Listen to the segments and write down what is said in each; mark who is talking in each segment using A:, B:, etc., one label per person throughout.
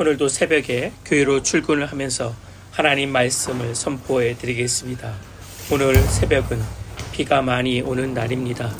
A: 오늘도 새벽에 교회로 출근을 하면서 하나님 말씀을 선포해 드리겠습니다. 오늘 새벽은 비가 많이 오는 날입니다.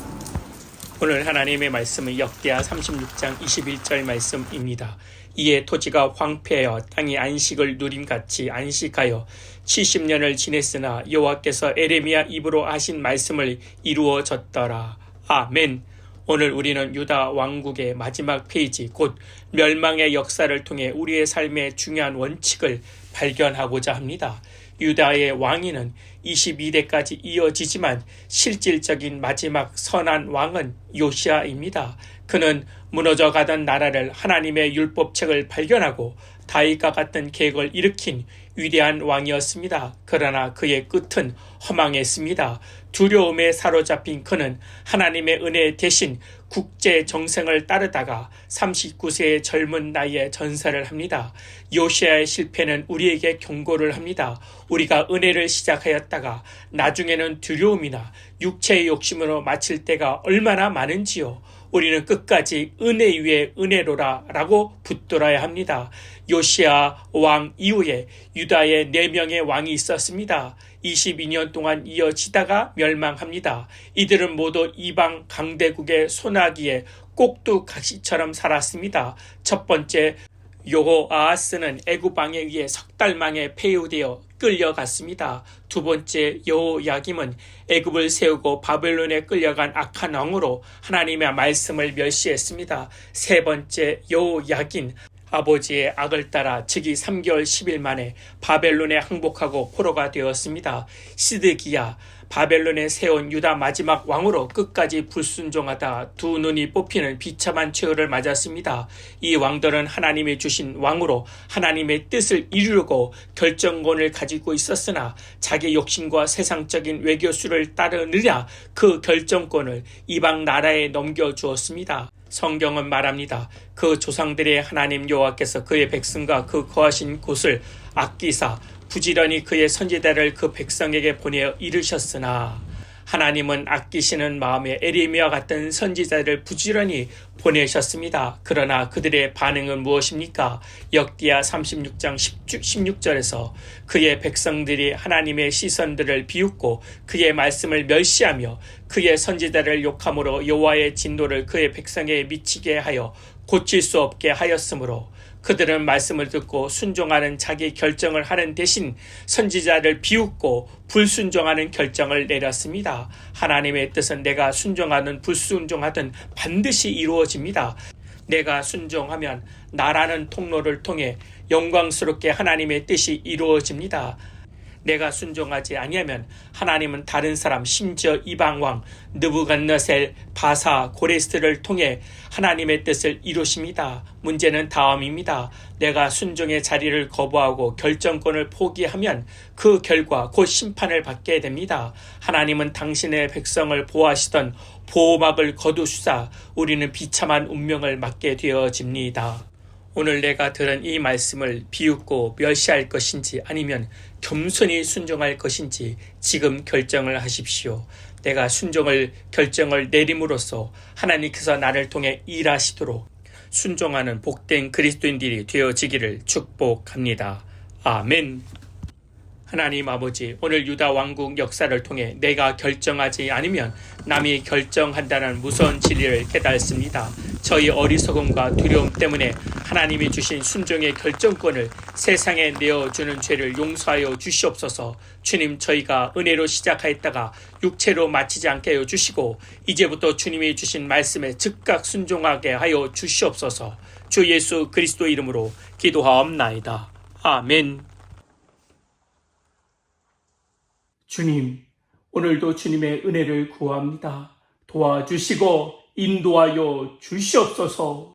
A: 오늘 하나님의 말씀은 역대하 36장 21절 말씀입니다. 이에 토지가 황폐하여 땅이 안식을 누림같이 안식하여 70년을 지냈으나 여호와께서 에레미야 입으로 하신 말씀을 이루어졌더라. 아멘. 오늘 우리는 유다 왕국의 마지막 페이지 곧 멸망의 역사를 통해 우리의 삶의 중요한 원칙을 발견하고자 합니다. 유다의 왕위는 22대까지 이어지지만 실질적인 마지막 선한 왕은 요시아입니다. 그는 무너져 가던 나라를 하나님의 율법책을 발견하고 다윗과 같은 계획을 일으킨 위대한 왕이었습니다. 그러나 그의 끝은 허망했습니다. 두려움에 사로잡힌 그는 하나님의 은혜 대신 국제 정생을 따르다가 39세의 젊은 나이에 전사를 합니다. 요시아의 실패는 우리에게 경고를 합니다. 우리가 은혜를 시작하였다가 나중에는 두려움이나 육체의 욕심으로 마칠 때가 얼마나 많은지요. 우리는 끝까지 은혜 위에 은혜로라 라고 붙들어야 합니다. 요시아 왕 이후에 유다의 네명의 왕이 있었습니다. 22년 동안 이어지다가 멸망합니다. 이들은 모두 이방 강대국의 소나기에 꼭두각시처럼 살았습니다. 첫 번째 요호아하스는 애굽 왕에 의해 석 달 만에 폐유되어 끌려갔습니다. 두 번째 여호야김은 애굽을 세우고 바벨론에 끌려간 악한 왕으로 하나님의 말씀을 멸시했습니다. 세 번째 여호야긴 아버지의 악을 따라 즉위 3개월 10일 만에 바벨론에 항복하고 포로가 되었습니다. 시드기야 바벨론에 세운 유다 마지막 왕으로 끝까지 불순종하다 두 눈이 뽑히는 비참한 최후를 맞았습니다. 이 왕들은 하나님이 주신 왕으로 하나님의 뜻을 이루려고 결정권을 가지고 있었으나 자기 욕심과 세상적인 외교수를 따르느냐 그 결정권을 이방 나라에 넘겨주었습니다. 성경은 말합니다. 그 조상들의 하나님 여호와께서 그의 백성과 그 거하신 곳을 아끼사 부지런히 그의 선지자를 그 백성에게 보내어 이르셨으나 하나님은 아끼시는 마음에 에리미와 같은 선지자를 부지런히 보내셨습니다. 그러나 그들의 반응은 무엇입니까? 역기야 36장 16절에서 그의 백성들이 하나님의 시선들을 비웃고 그의 말씀을 멸시하며 그의 선지자를 욕함으로 여호와의 진노를 그의 백성에 미치게 하여 고칠 수 없게 하였으므로 그들은 말씀을 듣고 순종하는 자기 결정을 하는 대신 선지자를 비웃고 불순종하는 결정을 내렸습니다. 하나님의 뜻은 내가 순종하든 불순종하든 반드시 이루어집니다. 내가 순종하면 나라는 통로를 통해 영광스럽게 하나님의 뜻이 이루어집니다. 내가 순종하지 아니하면 하나님은 다른 사람 심지어 이방 왕 느부갓네살 바사 고레스를 통해 하나님의 뜻을 이루십니다. 문제는 다음입니다. 내가 순종의 자리를 거부하고 결정권을 포기하면 그 결과 곧 심판을 받게 됩니다. 하나님은 당신의 백성을 보호하시던 보호막을 거두시사 우리는 비참한 운명을 맞게 되어집니다. 오늘 내가 들은 이 말씀을 비웃고 멸시할 것인지 아니면 겸손히 순종할 것인지 지금 결정을 하십시오. 내가 순종을 결정을 내림으로써 하나님께서 나를 통해 일하시도록 순종하는 복된 그리스도인들이 되어지기를 축복합니다. 아멘. 하나님 아버지, 오늘 유다 왕국 역사를 통해 내가 결정하지 않으면 남이 결정한다는 무서운 진리를 깨달습니다. 저희 어리석음과 두려움 때문에 하나님이 주신 순종의 결정권을 세상에 내어주는 죄를 용서하여 주시옵소서. 주님, 저희가 은혜로 시작하였다가 육체로 마치지 않게 하여 주시고 이제부터 주님이 주신 말씀에 즉각 순종하게 하여 주시옵소서. 주 예수 그리스도 이름으로 기도하옵나이다. 아멘. 주님, 오늘도 주님의 은혜를 구합니다. 도와주시고 인도하여 주시옵소서.